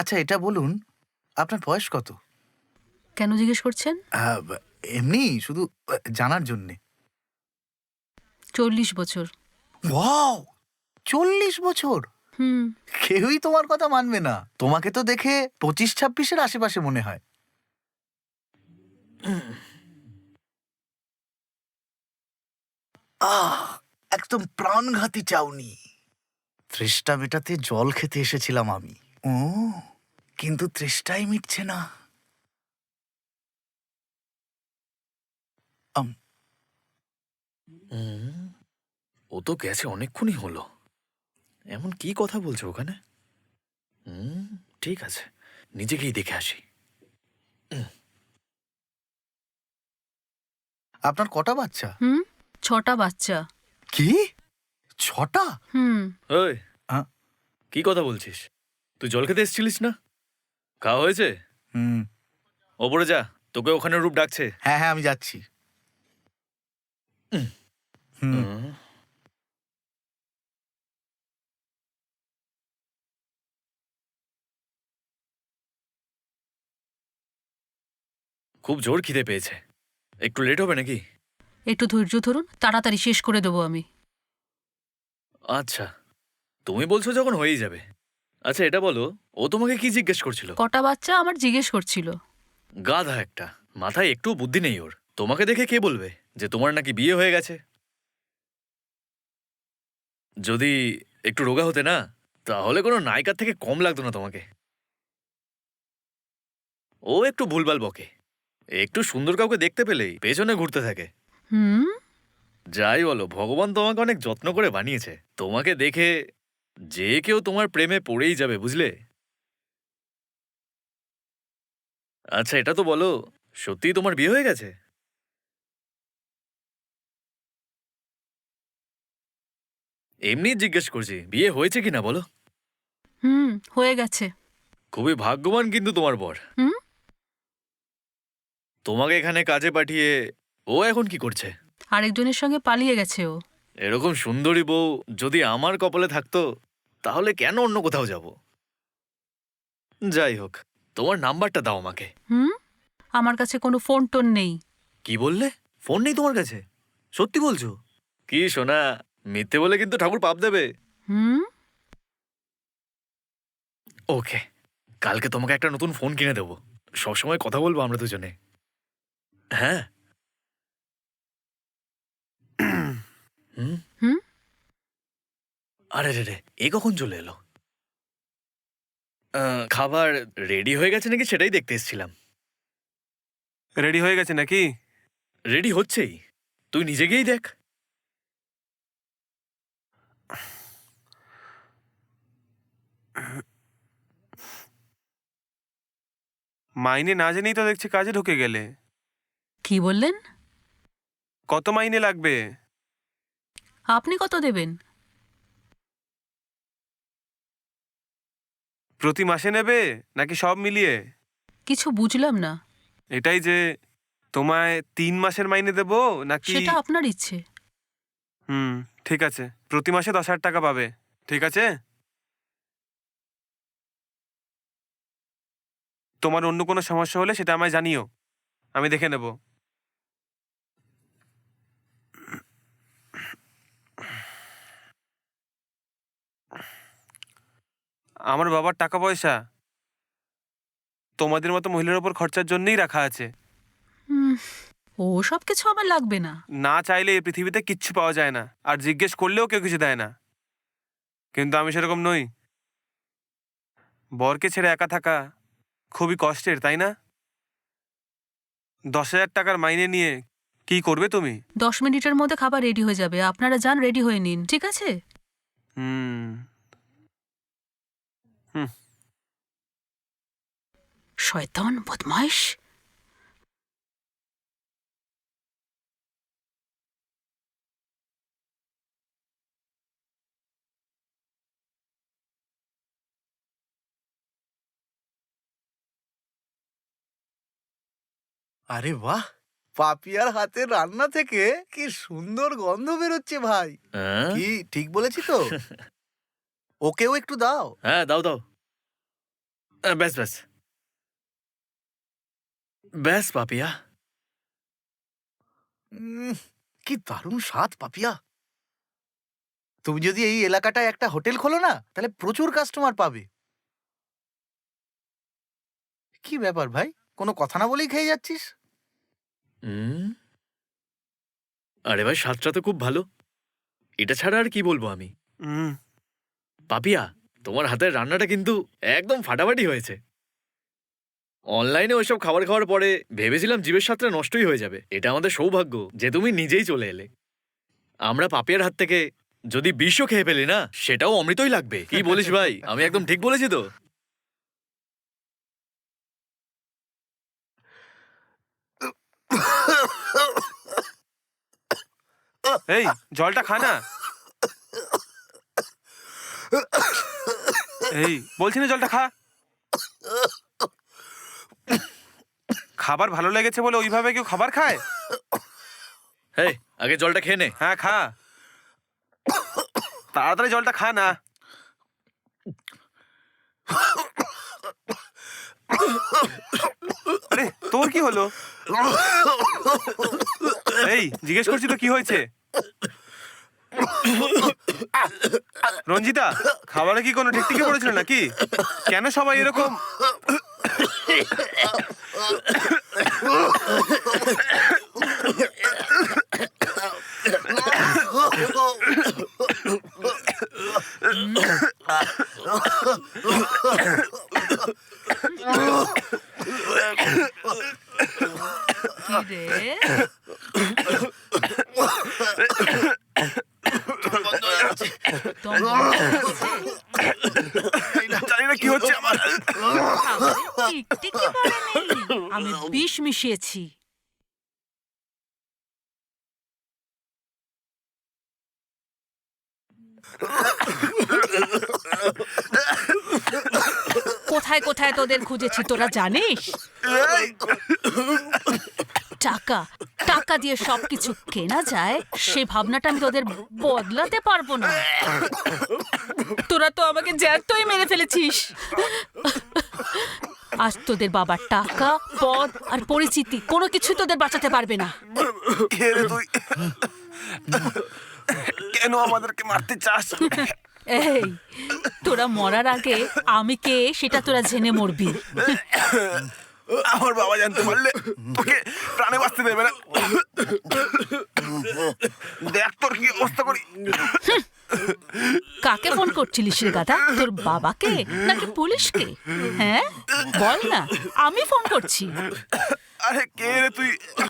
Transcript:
আচ্ছা এটা বলুন আপনার বয়স কত? কেন জিজ্ঞেস করছেন? আহ, এমনি শুধু আহ, জানার জন্যে। চল্লিশ বছর। ওয়াও! চল্লিশ বছর? হুম। কেউই তোমার কথা মানবে না। তোমাকে তো দেখে পঁচিশ ছাব্বিশের আশেপাশে মনে হয়। আহ একদম প্রাণঘাতী চাউনি। তৃষ্ণা মেটাতে জল খেতে এসেছিলাম আমি। ও। কিন্তু তৃষ্ণাই মিটছে না। আম, ও তো গেছে অনেকক্ষণই হলো। এমন কি কথা বলছে ওখানে? হুম ঠিক আছে নিজেকেই দেখে আসি। আপনার কটা বাচ্চা? হুম ছটা বাচ্চা। কি? ছটা? হুম। ওই হ্যাঁ? কি কথা বলছিস? তুই জল খেতে এসেছিলিস না? খাওয়া হয়েছে? হুম। ওপরে যা তোকে ওখানে রূপ ডাকছে। হ্যাঁ হ্যাঁ আমি যাচ্ছি। হুম। হুম। খুব জোর খিদে পেয়েছে। একটু লেট হবে নাকি? একটু ধৈর্য ধরুন তাড়াতাড়ি শেষ করে দেবো আমি। আচ্ছা তুমি বলছো যখন হয়েই যাবে। আচ্ছা এটা বলো ও তোমাকে কি জিজ্ঞেস করছিল? কটা বাচ্চা আমার জিজ্ঞেস করছিল। গাধা একটা মাথায় একটু বুদ্ধি নেই ওর। তোমাকে দেখে কে বলবে যে তোমার নাকি বিয়ে হয়ে গেছে? যদি একটু রোগা হতে না তাহলে কোনো নায়িকার থেকে কম লাগতো না তোমাকে। ও একটু ভুলভাল বকে। একটু সুন্দর কাউকে দেখতে পেলেই পেছনে ঘুরতে থাকে। হুম? যাই বলো ভগবান তোমাকে অনেক যত্ন করে বানিয়েছে। তোমাকে দেখে যে কেউ তোমার প্রেমে পড়েই যাবে বুঝলে? আচ্ছা এটা তো বলো সত্যি তোমার বিয়ে হয়ে গেছে? এমনি জিজ্ঞেস করছি বিয়ে হয়েছে কিনা বলো? হুম হয়ে গেছে। খুবই ভাগ্যবান কিন্তু তোমার বর। হুম? তোমাকে এখানে কাজে পাঠিয়ে ও এখন কি করছে? আরেকজনের সঙ্গে পালিয়ে গেছে ও। এরকম সুন্দরী বউ যদি আমার কপালে থাকতো তাহলে কেন অন্য কোথাও যাব? যাই হোক তোমার নাম্বারটা দাও আমাকে। হুম? আমার কাছে কোনো ফোন টোন নেই। কি বললে? ফোন নেই তোমার কাছে? সত্যি বলছো? কি সোনা মিথ্যে বলে কিন্তু ঠাকুর পাপ দেবে। হুম? ওকে কালকে তোমাকে একটা নতুন ফোন কিনে দেবো। সবসময় কথা বলব আমরা দুজনে। হ্যাঁ? হুম? হুম? আরে রে রে এ কখন চলে এলো? আহ, খাবার রেডি হয়ে গেছে নাকি সেটাই দেখতে এসেছিলাম। রেডি হয়ে গেছে নাকি? রেডি হচ্ছেই। তুই নিজে গিয়েই দেখ। মাইনে না জেনেই তো দেখছি কাজে ঢুকে গেলে। কি বললেন? কত মাইনে লাগবে? আপনি কত দেবেন? প্রতি মাসে নেবে নাকি সব মিলিয়ে? কিছু বুঝলাম না। এটাই যে তোমায় তিন মাসের মাইনে দেবো নাকি সেটা আপনার ইচ্ছে। হুম ঠিক আছে। প্রতি মাসে দশ হাজার টাকা পাবে। ঠিক আছে? তোমার অন্য কোনো সমস্যা হলে সেটা আমায় জানিও। আমি দেখে নেব। আমার বাবার টাকা পয়সা তোমাদের মতো মহিলার ওপর খরচার জন্যই রাখা আছে। ও সব কিছু আমার লাগবে না। না চাইলে এই পৃথিবীতে কিচ্ছু পাওয়া যায় না আর জিজ্ঞেস করলেও কেউ কিছু দেয় না। কিন্তু আমি সেরকম নই। বরকে ছেড়ে একা থাকা খুবই কষ্টের তাই না? দশ হাজার টাকার মাইনে নিয়ে কি করবে তুমি? দশ মিনিটের মধ্যে খাবার রেডি হয়ে যাবে আপনারা যান রেডি হয়ে নিন ঠিক আছে? হুম শয়তান বদমাইশ? আরে বাহ! পাপিয়ার হাতের রান্না থেকে কি সুন্দর গন্ধ বেরোচ্ছে ভাই। হ্যাঁ? কি ঠিক বলেছি তো? ওকেও একটু দাও। হ্যাঁ দাও দাও। আহ, ব্যাস ব্যাস। ব্যাস পাপিয়া। উম, কি দারুণ স্বাদ পাপিয়া। তুমি যদি এই এলাকাটায় একটা হোটেল খোলো না তাহলে প্রচুর কাস্টমার পাবে। কি ব্যাপার ভাই? কোনো কথা না বলেই খেয়ে যাচ্ছিস? হুম আরে ভাই স্বাদটা তো খুব ভালো। এটা ছাড়া আর কি বলব আমি? হুম পাপিয়া, তোমার হাতের রান্নাটা কিন্তু একদম ফাটাফাটি হয়েছে। অনলাইনে ওইসব খাবার খাওয়ার পরে ভেবেছিলাম জীবের স্বাদটা নষ্টই হয়ে যাবে। এটা আমাদের সৌভাগ্য যে তুমি নিজেই চলে এলে। আমরা পাপিয়ার হাত থেকে যদি বিষও খেয়ে ফেলি না, সেটাও অমৃতই লাগবে। কি বলিস ভাই? আমি একদম ঠিক বলেছি তো? এই, জলটা খা না। এই বলছি না জলটা খা। খাবার ভালো লেগেছে বলে ওইভাবে কেউ খাবার খায়? হ্যাঁ আগে জলটা খেয়ে নে। হ্যাঁ খা। তাড়াতাড়ি জলটা খা না। আরে তোর কি হলো? এই জিজ্ঞেস করছি তো কি হয়েছে? রঞ্জিতা খাবারে কি কোনো টিকটিকি পড়েছিল নাকি? কেন সবাই এরকম? রে? আমি বিষ মিশিয়েছি কোথায় কোথায় তোদের খুঁজেছি তোরা জানিস টাকা টাকা দিয়ে সবকিছু কেনা যায় সে ভাবনাটা আমি তোদের বদলাতে পারব না। তোরা তো আমাকে জ্যান্তই মেরে ফেলেছিস। আজ তোদের বাবার টাকা পদ আর পরিচিতি কোনো কিছু তোদের বাঁচাতে পারবে না। কেন আমাদেরকে মারতে চাস? এই তোরা মরার আগে আমি কে সেটা তোরা জেনে মরবি। আমার বাবা জানতে পারলে তোকে প্রাণে বাঁচতে দেবে না। দেখ তোর কি অবস্থা করি। কাকে ফোন করছিলিস রে গাধা? তোর বাবাকে নাকি পুলিশকে? হ্যাঁ? বল না আমি ফোন করছি। আরে কে রে তুই?